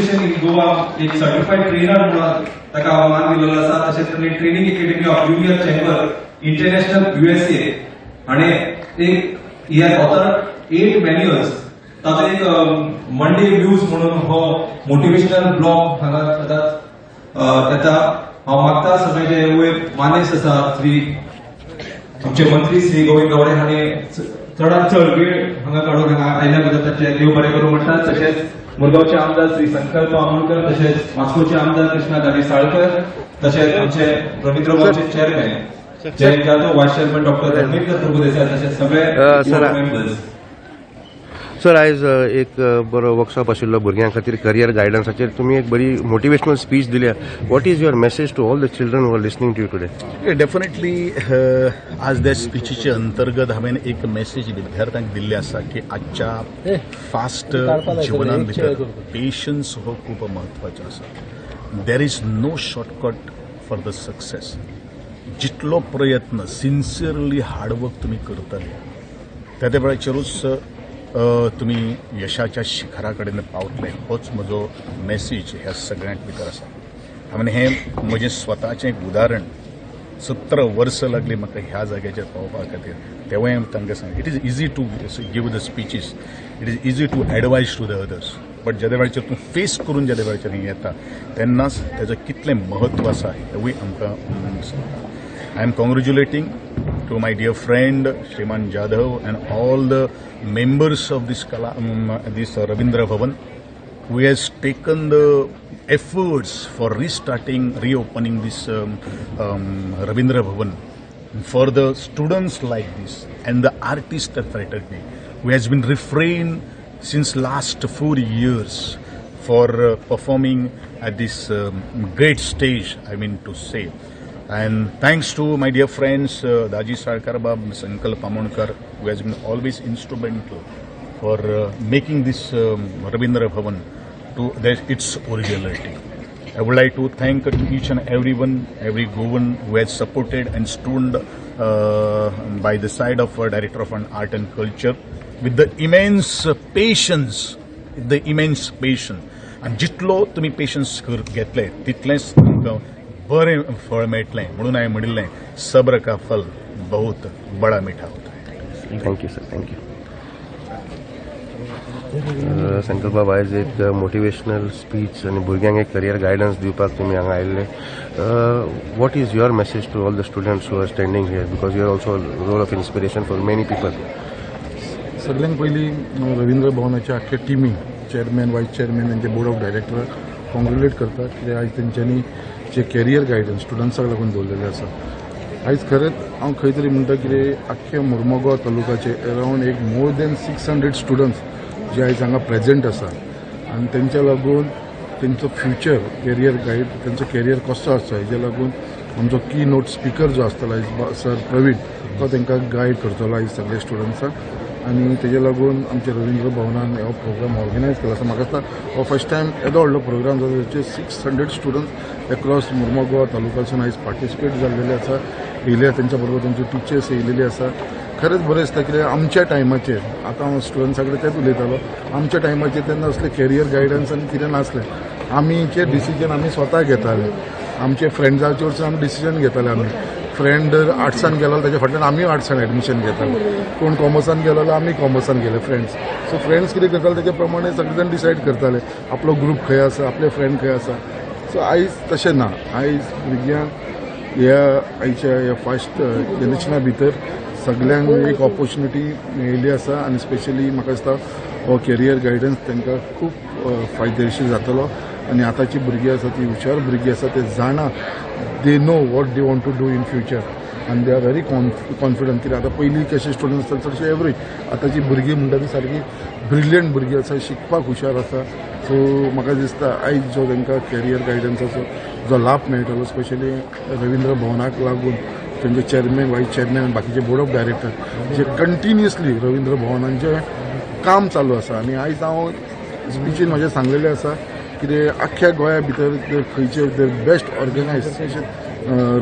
Association in Goa एक certified trainer म्हणून ताका मान दिलेलो आसा तशेंच ताणें training academy of junior chamber international USA हाणें एक he has author eight manuals ताचो एक मंडे व्ह्यूज म्हणून हो मोटिवेशनल ब्लॉग हांगा सदांच येता हांव मागता सगळे जे वयर मानेस आसा श्री आमचे मंत्री श्री गोविंद गावडे हांणी चडांत चड वेळ हांगा काडून हांगा आयल्या बद्दल ताचे देव बरें करूं म्हणटात तशेंच मुरगांवचे आमदार श्री संकल्प आमोणकर तशेंच वास्कोचे आमदार कृष्णा दादी साळकर तशेंच आमचे Ravindra भवनचे chairman Jayant vice chairman doctor Ranveer Prabhudesai तशेंच सगळे मेंबर्स सर आयज अ, एक बरो वर्कशॉप आशिल्लो भुरग्यां खातीर करियर गायडन्साचेर तुमी एक बरी मोटिवेशनल स्पीच दिल्या what is your message to all the children who are listening to you today definitely आज त्या स्पिचीचे अंतर्गत हांवें एक मेसेज विद्यार्थ्यांक दिल्ली आसा की आजच्या फास्ट जिवनान भितर पेशन्स हो खूब म्हत्वाचो आसा there is no shortcut for the success जितलो प्रयत्न सिन्सियरली हार्डवर्क तुमी करतले. त्या त्या वेळाचेरूच तुम्ही तुमी यशाच्या शिखरा कडेन पावतले होच म्हजो मेसेज ह्या सगळ्यांक भितर आसा हांवें हें म्हजें म्हणजे स्वताचें एक उदाहरण. सतरा वर्सां लागली म्हाका ह्या जाग्याचेर पावपा खातीर तेवूय हांवें तांकां सांग it is easy to give the speeches it is easy to advise to the others but ज्या वेळाचेर तूं फेस करून ज्या वेळाचेर हें येता. तेन्नाच तेजो कितलें म्हत्व आसा हेवूय आमकां समजता I am congratulating to my dear friend Shriman Jadhav and all the members of this Kala, um, this uh, Ravindra Bhavan who has taken the efforts for restarting, reopening this um, um, Bhavan for the students like this and the artists at fraternity who has been refrained since last four years for uh, performing at this um, great stage, I mean to say. And thanks to my dear friends, uh, Daji Sarkar Bab, Sankalp Amonkar, who has been always instrumental for uh, making this um, Rabindra Bhavan to their, its originality. I would like to thank each and everyone, every Govan who has supported and stood uh, by the side of our Director of Art and Culture with the immense patience, the immense patience. आणि जितलो तुमी patience घेतले तितलेंच तुमकां बरें फळ मेळटलें म्हणून हांवें म्हणिल्लें सब्र का फल बहुत बडा मिठा होता. है थँक्यू सर थँक्यू संकल्प बाबा आयज एक मोटिवेशनल स्पीच आनी भुरग्यांक एक करियर गायडन्स दिवपाक तुमी हांगा आयिल्ले. What is your message to all the students who are standing here because you are also role of inspiration for many people सगळ्यांत पयलीं रविंद्र भवनाच्या आख्या टिमीक चेअरमॅन वायस चेअरमॅन तांचे बोर्ड ऑफ डायरेक्टर कॉंग्रेच्युलेट करता कित्याक आयज तेंच्यांनी जे कॅरियर गायडन्स स्टुडंट्साक लागून दवरलेले आसा आयज खरेंच हांव खंय तरी म्हणटा कितें आख्ख्या मुर्मगांव तालुकाचे अरावंड एक more than six hundred students जे आयज हांगा प्रेजेंट आसा आनी तेंच्या लागून तेंचो फ्युचर कॅरियर गायड तेंचो कॅरियर कसो आसता हेज्या लागून आमचो की नोट स्पिकर जो आसतलो आयज सर प्रवीण तो तेंकां गायड करतलो आयज सगळे स्टुडंट्सांक आनी तेजे लागून आमच्या रविंद्र भवनान हो प्रोग्राम ऑर्गनायज केला. असं म्हाका दिसता हो फर्स्ट टायम येदो व्हडलो प्रोग्राम जाता तेचे six hundred students across Mormugao तालुकासून आयज पार्टिसिपेट जाल्लेले आसा येयले तेंच्या बरोबर तेंचे टिचर्स येयलेले आसा खरेंच बरें दिसता कित्याक आमच्या टायमाचेर आतां हांव स्टुडंट्सा कडेन तेंच उलयतालो आमच्या टायमाचेर तेन्ना असले कॅरियर गायडन्स आनी कितें नासलें आमी जे डिसिजन आमी स्वता घेताले. आमचे फ्रेंड्सांचे वरसून आमी डिसिजन घेताले आमी फ्रेंड आर्ट्सान गेलो त्याच्या फाटल्यान आमी आर्ट्सान एडमिशन घेताले. कोण कॉमर्सान गेलो जाल्यार आमी कॉमर्सान गेले फ्रेंड्स सो फ्रेंड्स कितें करताले ताचे प्रमाणे सगळे जाण डिसायड करताले. आपलो ग्रूप खंय आसा आपले फ्रेंड खंय आसा सो आयज तशें ना. आयज भुरग्यांक ह्या आयच्या ह्या फास्ट जनरेशना भितर सगल्यांक एक ऑपॉर्च्युनिटी मेळिल्ली आसा आनी स्पेशली म्हाका दिसता हो कॅरियर गायडन्स तांकां खूब फायदेशीर जातलो. आनी आतांची भुरगीं आसा ती हुशार भुरगीं आसा ते जाणा they know what they want to do in future आनी दे आर व्हेरी कॉन्फिडंट कित्याक आतां पयलीं कशे स्टुडंट आसता चडशे एवरेज आतांची भुरगीं म्हणटा ती सारकी ब्रिलियंट भुरगीं आसा शिकपाक हुशार आसा सो म्हाका दिसता आयज जो तांकां कॅरियर गायडन्साचो जो लाभ मेळटलो स्पेशली रविंद्र भवनाक लागून त्यांचे चेअरमॅन वाईस चेअरमॅन आणि बाकीचे बोर्ड ऑफ डायरेक्टर जे कंटिन्युअसली रविंद्र भवनांचे काम चालू आसा आनी आयज हांव स्पिचीन म्हाजें सांगलेलें आसा कितें आख्ख्या गोंया भितर खंयचे बेस्ट ऑर्गनायजेशन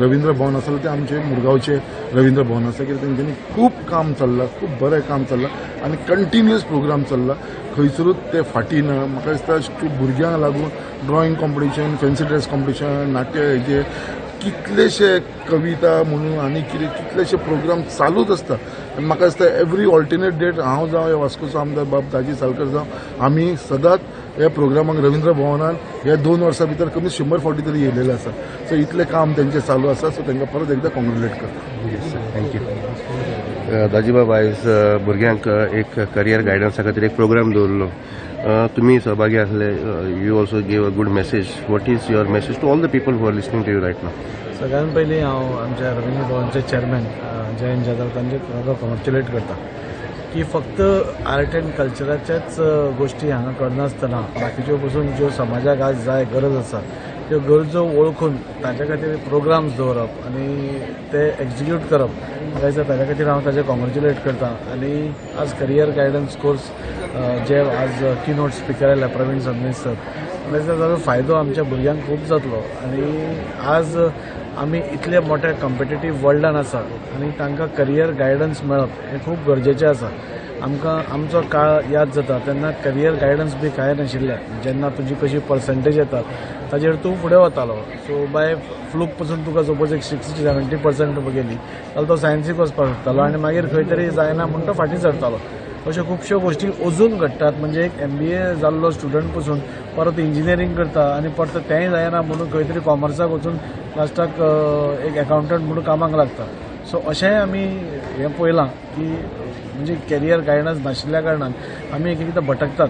रविंद्र भवन आसा ते आमचे मुरगांवचे रविंद्र भवन आसा कित्याक तेंच्यांनी खूब काम चल्लां खूब बरें काम चल्लां आनी कंटिन्युअस प्रोग्राम चल्ला. खंयसरूच ते फाटी ना म्हाका दिसता भुरग्यांक लागून drawing competition fancy dress competition नाट्य हेजे कितलेशे कविता म्हणून आनी कितें कितलेशे प्रोग्राम चालूच आसता आनी म्हाका दिसता एवरी ऑल्टरनेट डेट हांव जावं वास्कोचो आमदार बाब दाजी सालकर जावं आमी सदांच ह्या प्रोग्रामाक रवींद्र भवनान ह्या दोन वर्सां भितर कमी शंबर फावटी तरी येयलेले आसा सो इतलें काम तेंचें चालू आसा सो तेंकां परत एकदां कॉंग्रेच्युलेट करता. थँक्यू दाजीबाब आयज भुरग्यांक एक करियर गायडन्सा खातीर एक प्रोग्राम दवरलो. तुम्ही तुमी सहभागी आसले you also give a good message what is your message to all the people who are listening to you right now सगळ्यात पयलीं हांव आमच्या रविंद्र भवनचे चेअरमॅन जयंत जाधव तांचे ताका uh, करता. की फक्त आर्ट अँड कल्चराच्याच गोष्टी गोश्टी हांगा करनासतना बाकीच्यो पसून ज्यो समाजाक आज जाय गरज आसा त्यो गरजो वळखून ताच्या खातीर प्रोग्राम्स दवरप आनी ते एक्झिक्यूट करप म्हाका ताच्या खातीर हांव ताचे कॉंग्रेच्युलेट करतां. आनी आज करियर गायडन्स कोर्स जे आज की नोट स्पिकर आयल्या प्रवीण सबनीस सर म्हाका ताचो फायदो आमच्या भुरग्यांक खूब जातलो. आनी आज आमी इतले मोठ्या कॉम्पिटेटीव वर्ल्डान आसा आनी तांकां करियर गायडन्स मेळप हें खूब गरजेचें आसा. आमकां आमचो काळ याद जाता तेन्ना करियर गायडन्स बी कांय नाशिल्लें. जेन्ना तुजी कशी पर्संटेज येतात ताजेर तूं फुडें वतालो. सो बाय फ्लूक पसून तुका सपोज एक सिक्स्टी सेवेंटी पर्संट गेली जाल्यार तो सायन्सीक वचपाक शकतालो आनी मागीर खंय तरी जायना म्हूण तो फाटीं सरतालो. अश्यो खुबश्यो गोश्टी अजून घडटात म्हणजे एक एम बी ए जाल्लो स्टुडंट पसून परत इंजिनियरींग करता आनी परत तेंय जायना म्हणून खंय तरी कॉमर्साक वचून लास्टाक एक एकावंटंट म्हणून कामाक लागता. सो अशेंय आमी हें पळयलां की म्हणजे कॅरियर गायडन्स नाशिल्ल्या कारणान आमी एक एकदां भटकतात.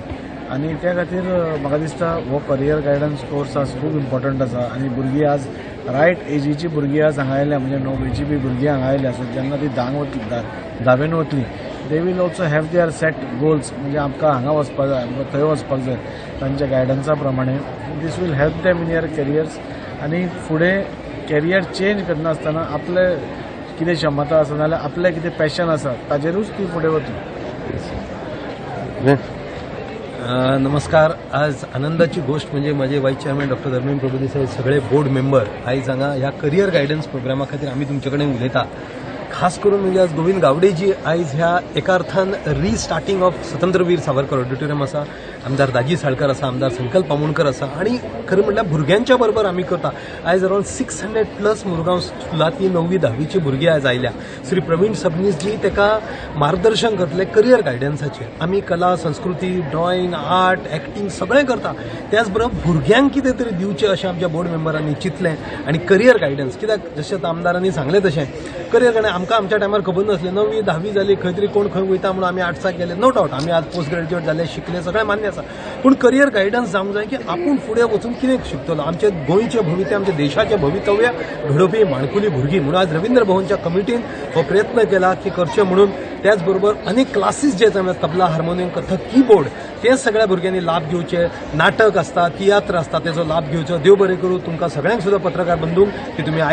आनी त्या खातीर म्हाका दिसता हो करियर गायडन्स कोर्स आज खूब इम्पॉर्टंट आसा आनी भुरगीं आज रायट एजीची भुरगीं आज हांगा आयल्या म्हणजे णव्वेची बी भुरगीं हांगा आयल्या सो जेन्ना ती धांक वतली धावेन वतली they will also have their set goals म्हणजे आमकां हांगा वचपाक जाय आमकां थंय वचपाक जाय तांच्या गायडन्सा प्रमाणे. This will help them in your careers आनी फुडें कॅरियर चेंज करनासतना आपले कितें क्षमता आसा नाल्यार आपलें कितें पॅशन आसा ताजेरूच ती फुडें वतली अ, नमस्कार. आज आनंदाची गोष्ट म्हणजे माझे vice chairman doctor Dharmendra Prabhudesai सगळे बोर्ड मेंबर आयज हांगा ह्या करियर गायडन्स प्रोग्रामा खातीर आमी तुमचे कडेन उलयता खास करून म्हणजे आज गोविंद गावडेजी आयज ह्या एका अर्थान restarting of Swatantraveer Savarkar auditorium आसा आमदार दाजी साळकर आसा आमदार संकल्प आमोणकर आसा आणि खरं म्हणल्यार भुरग्यांच्या बरोबर आमी करता. आयज around six hundred plus Mormugao स्कुलांतली नववी धावीची भुरगीं आयज आयल्या. श्री प्रवीण सबनीस जी तेका मार्गदर्शन करतले करियर गायडन्साचेर आमी कला संस्कृती ड्रॉईंग आर्ट एक्टिंग सगळें करता. त्याच बरोबर भुरग्यांक कितें तरी दिवचें अशें आमच्या बोर्ड मेंबरांनी चिंतलें आनी करियर गायडन्स कित्याक? जशें आतां आमदारांनी सांगलें तशें करियर गायडन्स आमकां आमच्या टायमार खबर नासलें. नववी धावी जाली खंय तरी कोण खंय वयता म्हणून आमी आर्ट्साक गेले नो डावट आमी आज पोस्ट ग्रॅज्युएट जाले शिकले सगळें मान्य आसा पूण करियर गायडन्स जावंक जाय की आपूण फुडें वचून कितें शिकतलो? आमचे गोंयचें भवितव्य आमच्या देशाचें भवितव्य घडोवपी माणकुली भुरगीं. म्हणून आज रवींद्र भवनच्या कमिटीन हो प्रयत्न केला की करचें म्हणून. त्याच बरोबर अनेक क्लासीस जे तबला हार्मोनियम कथक कीबोर्ड ते सगळ्या भुरग्यांनी लाभ घेवचे नाटक आसता तियात्र आसता तेजो लाभ घेवचो देव बरें करूं तुमकां सगळ्यांक सुद्दां पत्रकार बंधूंक की तुमी आय